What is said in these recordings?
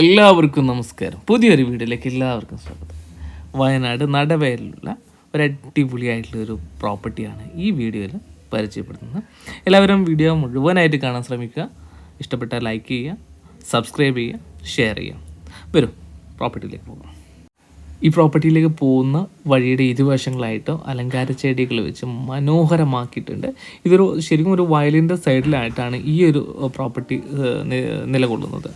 എല്ലാവർക്കും നമസ്കാരം. പുതിയൊരു വീഡിയോയിലേക്ക് എല്ലാവർക്കും സ്വാഗതം. വയനാട് നടവയലിലുള്ള ഒരു അടിപൊളിയായിട്ടുള്ള ഒരു പ്രോപ്പർട്ടിയാണ് ഈ വീഡിയോയിൽ പരിചയപ്പെടുത്തുന്നത്. എല്ലാവരും വീഡിയോ മുഴുവനായിട്ട് കാണാൻ ശ്രമിക്കുക. ഇഷ്ടപ്പെട്ടാൽ ലൈക്ക് ചെയ്യുക സബ്സ്ക്രൈബ് ചെയ്യുക ഷെയർ ചെയ്യുക. വരും പ്രോപ്പർട്ടിയിലേക്ക് പോകാം. ഈ പ്രോപ്പർട്ടിയിലേക്ക് പോകുന്ന വഴിയുടെ ഇരുവശങ്ങളായിട്ടോ അലങ്കാര ചെടികൾ വെച്ച് മനോഹരമാക്കിയിട്ടുണ്ട്. ഇതൊരു ശരിക്കും ഒരു വയലിന്റെ സൈഡിലായിട്ടാണ് ഈ ഒരു പ്രോപ്പർട്ടി നിലകൊള്ളുന്നത്.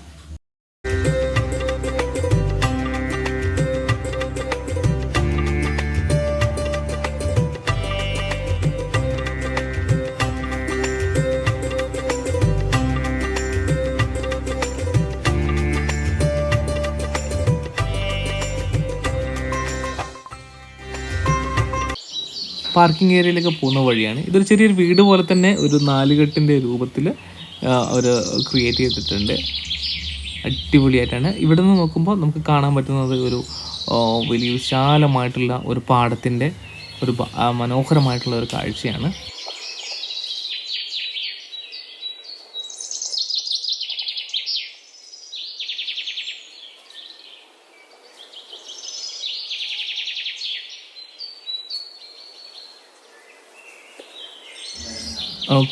പാർക്കിംഗ് ഏരിയയിലേക്ക് പോകുന്ന വഴിയാണ്. ഇതൊരു ചെറിയൊരു വീട് പോലെ തന്നെ ഒരു നാലുകെട്ടിന്റെ രൂപത്തിൽ അവർ ക്രിയേറ്റ് ചെയ്തിട്ടുണ്ട്. അടിപൊളിയായിട്ടാണ്. ഇവിടെ നിന്ന് നോക്കുമ്പോൾ നമുക്ക് കാണാൻ പറ്റുന്നത് ഒരു വലിയ വിശാലമായിട്ടുള്ള ഒരു പാടത്തിന്റെ ഒരു മനോഹരമായിട്ടുള്ള ഒരു കാഴ്ചയാണ്.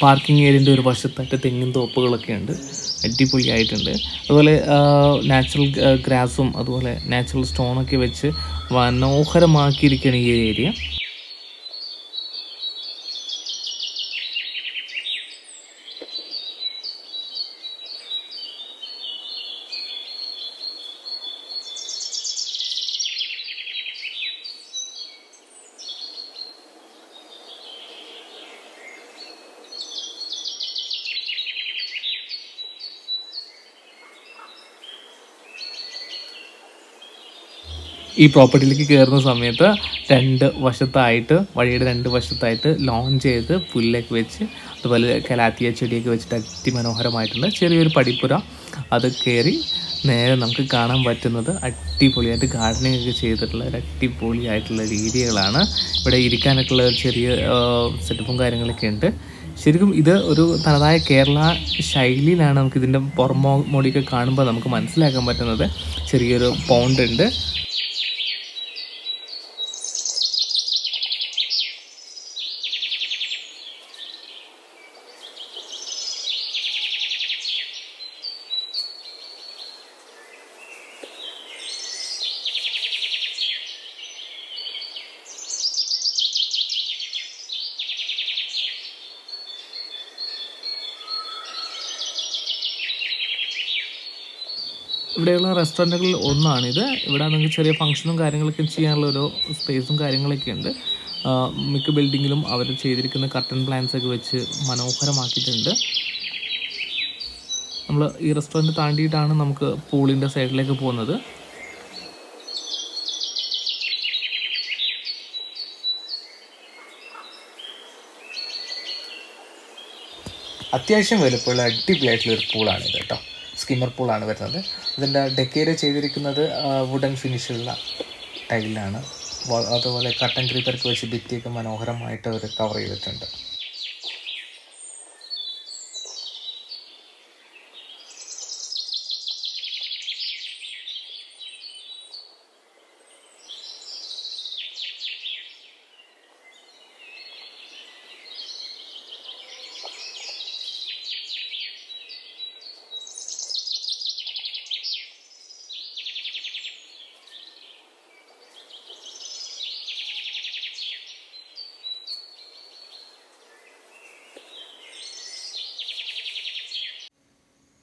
പാർക്കിംഗ് ഏരിയന്റെ ഒരു വശത്തായിട്ട് തെങ്ങിൻ തോപ്പുകളൊക്കെ ഉണ്ട്. അടിപൊളിയായിട്ടുണ്ട്. അതുപോലെ നാച്ചുറൽ ഗ്രാസും അതുപോലെ നാച്ചുറൽ സ്റ്റോണൊക്കെ വെച്ച് മനോഹരമാക്കിയിരിക്കുകയാണ് ഈ ഏരിയ ഈ പ്രോപ്പർട്ടിയിലേക്ക് കയറുന്ന സമയത്ത് രണ്ട് വശത്തായിട്ട് വഴിയുടെ രണ്ട് വശത്തായിട്ട് ലോഞ്ച് ചെയ്ത് പുല്ലൊക്കെ വെച്ച് അതുപോലെ കലാത്തിയ ചെടിയൊക്കെ വെച്ചിട്ട് അതിമനോഹരമായിട്ടുണ്ട് ചെറിയൊരു പടിപ്പുര അത് കയറി നേരെ നമുക്ക് കാണാൻ പറ്റുന്നത് അടിപൊളിയായിട്ട് ഗാർഡനിങ് ഒക്കെ ചെയ്തിട്ടുള്ള ഒരു അടിപൊളിയായിട്ടുള്ള രീതികളാണ്. ഇവിടെ ഇരിക്കാനൊക്കെയുള്ള ഒരു ചെറിയ സെറ്റപ്പും കാര്യങ്ങളൊക്കെ ഉണ്ട്. ശരിക്കും ഇത് ഒരു തനതായ കേരള ശൈലിയിലാണ് നമുക്ക് ഇതിന്റെ പുറമോ മോടിയൊക്കെ കാണുമ്പോൾ നമുക്ക് മനസ്സിലാക്കാൻ പറ്റുന്നത്. ചെറിയൊരു പോണ്ട് ഉണ്ട്. ഇവിടെയുള്ള റെസ്റ്റോറന്റുകളിൽ ഒന്നാണിത് ഇവിടെ നിങ്ങൾക്ക് ചെറിയ ഫംഗ്ഷനും കാര്യങ്ങളൊക്കെ ചെയ്യാനുള്ള ഒരു സ്പേസും കാര്യങ്ങളൊക്കെ ഉണ്ട്. മിക്ക ബിൽഡിങ്ങിലും അവർ ചെയ്തിരിക്കുന്ന കർട്ടൻ പ്ലാൻസ് ഒക്കെ വെച്ച് മനോഹരമാക്കിയിട്ടുണ്ട്. നമ്മൾ ഈ റെസ്റ്റോറന്റ് താണ്ടിയിട്ടാണ് നമുക്ക് പൂളിന്റെ സൈഡിലേക്ക് പോകുന്നത്. അത്യാവശ്യം വലുപ്പമുള്ള അടിപൊളിയായിട്ടുള്ള ഒരു ഇത് കേട്ടോ. സ്കിമ്മർ പൂളാണ് വരുന്നത്. ഇതിന്റെ ഡെക്കേര് ചെയ്തിരിക്കുന്നത് വുഡൻ ഫിനിഷുള്ള ടൈലാണ് അതുപോലെ കട്ടൻ ക്രീപ്പർക്ക് വെച്ച് ഭിത്തിയൊക്കെ മനോഹരമായിട്ട് അവർ കവർ ചെയ്തിട്ടുണ്ട്.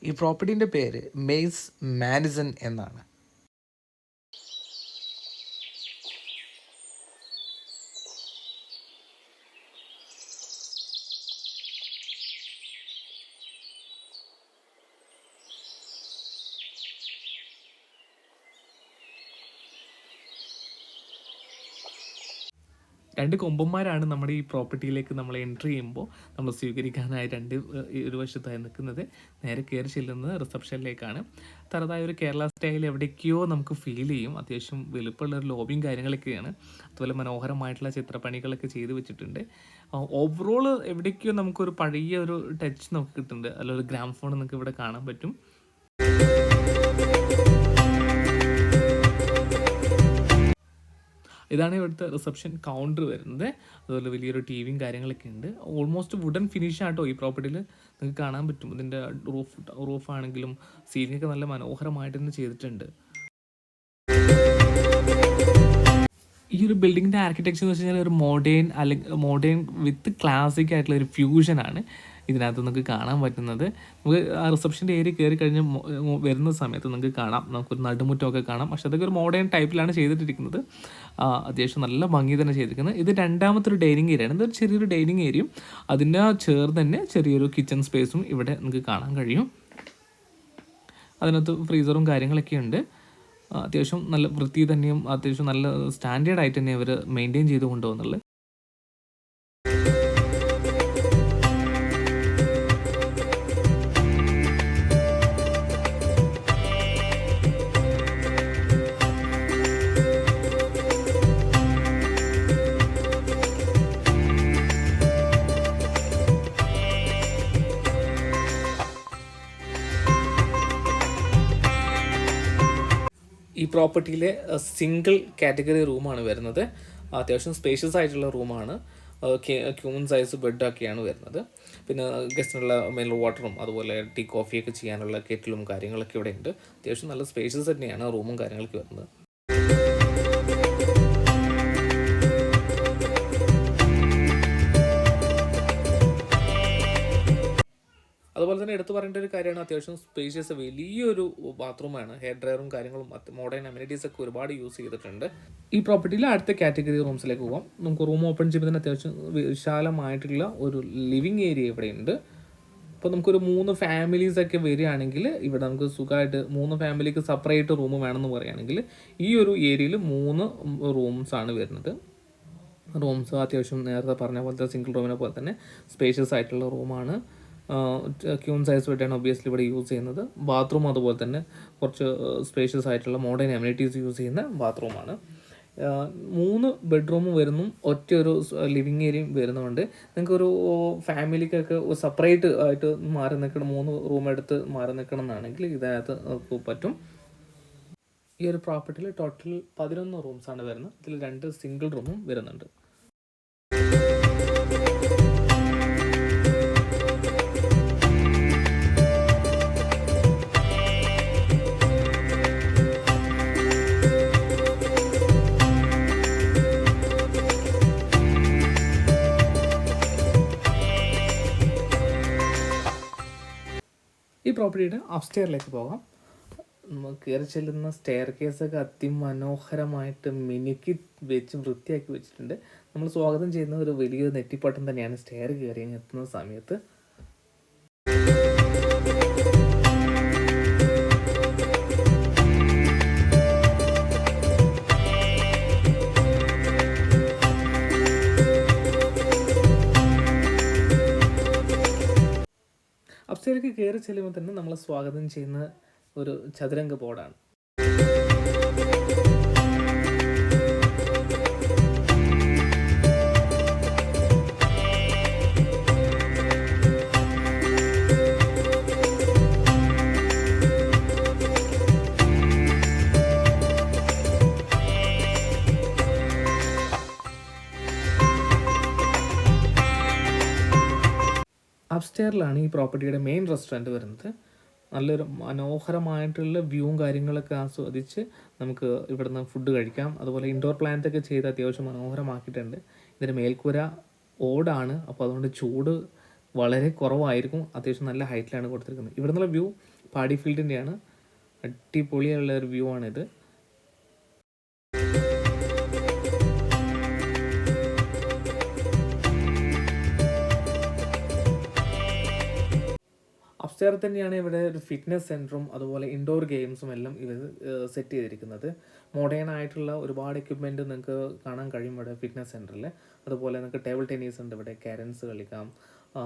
ഈ പ്രോപ്പർട്ടീന്റെ പേര് മെയ്സ് മാനിസൺ എന്നാണ്. രണ്ട് കൊമ്പന്മാരാണ് നമ്മുടെ ഈ പ്രോപ്പർട്ടിയിലേക്ക് നമ്മൾ എൻട്രി ചെയ്യുമ്പോൾ നമ്മൾ സ്വീകരിക്കാനായി രണ്ട് ഒരു വശത്തായി നിൽക്കുന്നത്. നേരെ കയറി ചെല്ലുന്നത് റിസപ്ഷനിലേക്കാണ്. തറതായ ഒരു കേരള സ്റ്റൈൽ എവിടേക്കോ നമുക്ക് ഫീൽ ചെയ്യും. അത്യാവശ്യം വലുപ്പമുള്ള ഒരു ലോബിയും കാര്യങ്ങളൊക്കെയാണ്. അതുപോലെ മനോഹരമായിട്ടുള്ള ചിത്രപ്പണികളൊക്കെ ചെയ്തു വെച്ചിട്ടുണ്ട്. ഓവറോൾ എവിടേക്കോ നമുക്കൊരു പഴയ ഒരു ടച്ച് നമുക്ക് കിട്ടുന്നുണ്ട്. അല്ല ഒരു ഗ്രാം ഫോൺ നമുക്ക് ഇവിടെ കാണാൻ പറ്റും. ഇതാണ് ഇവിടുത്തെ റിസപ്ഷൻ കൗണ്ടർ വരുന്നത്. അതുപോലെ വലിയൊരു ടി വിയും കാര്യങ്ങളൊക്കെ ഉണ്ട്. ഓൾമോസ്റ്റ് വുഡൻ ഫിനിഷ് ആട്ടോ ഈ പ്രോപ്പർട്ടിയിൽ നിങ്ങൾക്ക് കാണാൻ പറ്റും. ഇതിന്റെ റൂഫ് റൂഫ് ആണെങ്കിലും സീലിംഗ് ഒക്കെ നല്ല മനോഹരമായിട്ട് തന്നെ ചെയ്തിട്ടുണ്ട്. ഈ ഒരു ബിൽഡിങ്ങിന്റെ ആർക്കിടെക്ചർ എന്ന് വെച്ച് കഴിഞ്ഞാൽ ഒരു മോഡേൺ അല്ലെങ്കിൽ മോഡേൺ വിത്ത് ക്ലാസിക് ആയിട്ടുള്ള ഒരു ഫ്യൂഷനാണ് ഇതിനകത്ത് നിങ്ങൾക്ക് കാണാൻ പറ്റുന്നത്. നമുക്ക് ആ റിസപ്ഷന്റെ ഏരിയ കയറി കഴിഞ്ഞ് വരുന്ന സമയത്ത് നിങ്ങൾക്ക് കാണാം. നമുക്കൊരു നടുമുറ്റമൊക്കെ കാണാം. പക്ഷെ അതൊക്കെ ഒരു മോഡേൺ ടൈപ്പിലാണ് ചെയ്തിട്ടിരിക്കുന്നത്. അത്യാവശ്യം നല്ല ഭംഗി തന്നെ ചെയ്തിരിക്കുന്നത്. ഇത് രണ്ടാമത്തെ ഒരു ഡൈനിങ് ഏരിയയാണ്. ഇതൊരു ചെറിയൊരു ഡൈനിങ് ഏരിയയും അതിന്റെ ചേർന്ന് തന്നെ ചെറിയൊരു കിച്ചൺ സ്പേസും ഇവിടെ നിങ്ങൾക്ക് കാണാൻ കഴിയും. അതിനകത്ത് ഫ്രീസറും കാര്യങ്ങളൊക്കെ ഉണ്ട്. അത്യാവശ്യം നല്ല വൃത്തി തന്നെയും അത്യാവശ്യം നല്ല സ്റ്റാൻഡേർഡ് ആയിട്ട് തന്നെ ഇവർ മെയിന്റെയിൻ ചെയ്ത് കൊണ്ടുപോകുന്നുള്ളത് ഈ പ്രോപ്പർട്ടിയിലെ സിംഗിൾ കാറ്റഗറി റൂമാണ് വരുന്നത്. അത്യാവശ്യം സ്പേഷ്യസ് ആയിട്ടുള്ള റൂമാണ് ക്യൂമൻ സൈസ് ബെഡൊക്കെയാണ് വരുന്നത്. പിന്നെ ഗസ്റ്റിനുള്ള മിനറൽ വാട്ടറും അതുപോലെ ടീ കോഫിയൊക്കെ ചെയ്യാനുള്ള കെറ്റിലും കാര്യങ്ങളൊക്കെ ഇവിടെ ഉണ്ട്. അത്യാവശ്യം നല്ല സ്പേഷ്യസ് തന്നെയാണ് റൂമും കാര്യങ്ങളൊക്കെ വരുന്നത്. അതുപോലെ തന്നെ എടുത്തു പറയേണ്ട ഒരു കാര്യമാണ് അത്യാവശ്യം സ്പേഷ്യസ് വലിയൊരു ബാത്റൂമാണ് ഹെയർ ഡ്രയറും കാര്യങ്ങളും മോഡേൺ അമ്യൂണിറ്റീസ് ഒക്കെ ഒരുപാട് യൂസ് ചെയ്തിട്ടുണ്ട്. ഈ പ്രോപ്പർട്ടിയിലെ അടുത്ത കാറ്റഗറി റൂംസിലേക്ക് പോകാം നമുക്ക് റൂം ഓപ്പൺ ചെയ്യുമ്പോൾ തന്നെ അത്യാവശ്യം വിശാലമായിട്ടുള്ള ഒരു ലിവിങ് ഏരിയ ഇവിടെ ഉണ്ട്. ഇപ്പോൾ നമുക്കൊരു മൂന്ന് ഫാമിലീസ് ഒക്കെ വരികയാണെങ്കിൽ ഇവിടെ നമുക്ക് സുഖമായിട്ട് മൂന്ന് ഫാമിലിക്ക് സെപ്പറേറ്റ് റൂം വേണമെന്ന് പറയുകയാണെങ്കിൽ ഈ ഒരു ഏരിയയിൽ മൂന്ന് റൂംസ് ആണ് വരുന്നത്. റൂംസ് അത്യാവശ്യം നേരത്തെ പറഞ്ഞ പോലത്തെ സിംഗിൾ റൂമിനെ പോലെ തന്നെ സ്പേഷ്യസ് ആയിട്ടുള്ള റൂമാണ് ക്യൂൺ സൈസ് ബെഡാണ് ഒബിയസ്ലി ഇവിടെ യൂസ് ചെയ്യുന്നത്. ബാത്റൂം അതുപോലെ തന്നെ കുറച്ച് സ്പേഷ്യസ് ആയിട്ടുള്ള മോഡേൺ എമ്യൂണിറ്റീസ് യൂസ് ചെയ്യുന്ന ബാത്റൂമാണ് മൂന്ന് ബെഡ്റൂം വരുന്നു. ഒറ്റ ഒരു ലിവിങ് ഏരിയയും വരുന്നുണ്ട്. നിങ്ങൾക്കൊരു ഫാമിലിക്കൊക്കെ സെപ്പറേറ്റ് ആയിട്ട് മാറി നിൽക്കണം. മൂന്ന് റൂം എടുത്ത് മാറി നിൽക്കണം എന്നാണെങ്കിൽ ഇതിനകത്ത് പറ്റും. ഈ ഒരു പ്രോപ്പർട്ടിയിൽ ടോട്ടൽ പതിനൊന്ന് റൂംസാണ് വരുന്നത്. ഇതിൽ രണ്ട് സിംഗിൾ റൂമും വരുന്നുണ്ട്. ഈ പ്രോപ്പർട്ടിയുടെ അപ്സ്റ്റെയറിലേക്ക് പോകാം. നമ്മൾ കയറി ചെല്ലുന്ന സ്റ്റെയർ കേസൊക്കെ അതിമനോഹരമായിട്ട് മിനുക്കി വെച്ച് വൃത്തിയാക്കി വെച്ചിട്ടുണ്ട്. നമ്മൾ സ്വാഗതം ചെയ്യുന്ന ഒരു വലിയൊരു നെറ്റിപ്പട്ടം തന്നെയാണ് സ്റ്റെയർ കയറി എത്തുന്ന സമയത്ത്. അപ്സ്റ്റേലേക്ക് കയറി ചെല്ലുമ്പോൾ തന്നെ നമ്മളെ സ്വാഗതം ചെയ്യുന്ന ഒരു ചതുരംഗ ബോർഡാണ് അപ്സ്റ്റെയറിലാണ് ഈ പ്രോപ്പർട്ടിയുടെ മെയിൻ റെസ്റ്റോറന്റ് വരുന്നത്. നല്ലൊരു മനോഹരമായിട്ടുള്ള വ്യൂവും കാര്യങ്ങളൊക്കെ ആസ്വദിച്ച് നമുക്ക് ഇവിടുന്ന് ഫുഡ് കഴിക്കാം. അതുപോലെ ഇൻഡോർ പ്ലാന്റ് ഒക്കെ ചെയ്ത് അത്യാവശ്യം മനോഹരമാക്കിയിട്ടുണ്ട്. ഇതിന്റെ മേൽക്കൂര ഓടാണ്. അപ്പോൾ അതുകൊണ്ട് ചൂട് വളരെ കുറവായിരിക്കും. അത്യാവശ്യം നല്ല ഹൈറ്റിലാണ് കൊടുത്തിരിക്കുന്നത്. ഇവിടുന്നുള്ള വ്യൂ പാടി ഫീൽഡിന്റെയാണ് അടിപൊളിയുള്ള ഒരു വ്യൂ ആണിത്. അപ്സ്റ്റെയർ തന്നെയാണ് ഇവിടെ ഒരു ഫിറ്റ്നസ് സെന്ററും അതുപോലെ ഇൻഡോർ ഗെയിംസും എല്ലാം ഇവർ സെറ്റ് ചെയ്തിരിക്കുന്നത്. മോഡേൺ ആയിട്ടുള്ള ഒരുപാട് എക്യുപ്മെന്റ് നിങ്ങൾക്ക് കാണാൻ കഴിയും ഇവിടെ ഫിറ്റ്നസ് സെന്ററിൽ അതുപോലെ നിങ്ങൾക്ക് ടേബിൾ ടെന്നീസ് ഉണ്ട് ഇവിടെ കാരൻസ് കളിക്കാം.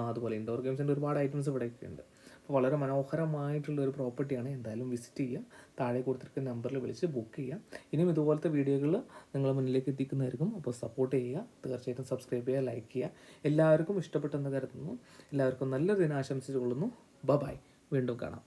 അതുപോലെ ഇൻഡോർ ഗെയിംസിന്റെ ഒരുപാട് ഐറ്റംസ് ഇവിടെയൊക്കെ ഉണ്ട്. അപ്പോൾ വളരെ മനോഹരമായിട്ടുള്ള ഒരു പ്രോപ്പർട്ടിയാണ് എന്തായാലും വിസിറ്റ് ചെയ്യുക താഴെ കൊടുത്തിരിക്കുന്ന നമ്പറിൽ വിളിച്ച് ബുക്ക് ചെയ്യുക ഇനിയും ഇതുപോലത്തെ വീഡിയോകൾ നിങ്ങൾ മുന്നിലേക്ക് എത്തിക്കുന്നതായിരിക്കും. അപ്പോൾ സപ്പോർട്ട് ചെയ്യുക. തീർച്ചയായിട്ടും സബ്സ്ക്രൈബ് ചെയ്യുക ലൈക്ക് ചെയ്യുക. എല്ലാവർക്കും ഇഷ്ടപ്പെട്ടെന്ന് കരുതുന്നു. എല്ലാവർക്കും നല്ലൊരു ദിനം ആശംസിച്ചുകൊള്ളുന്നു ബൈ വീണ്ടും കാണാം.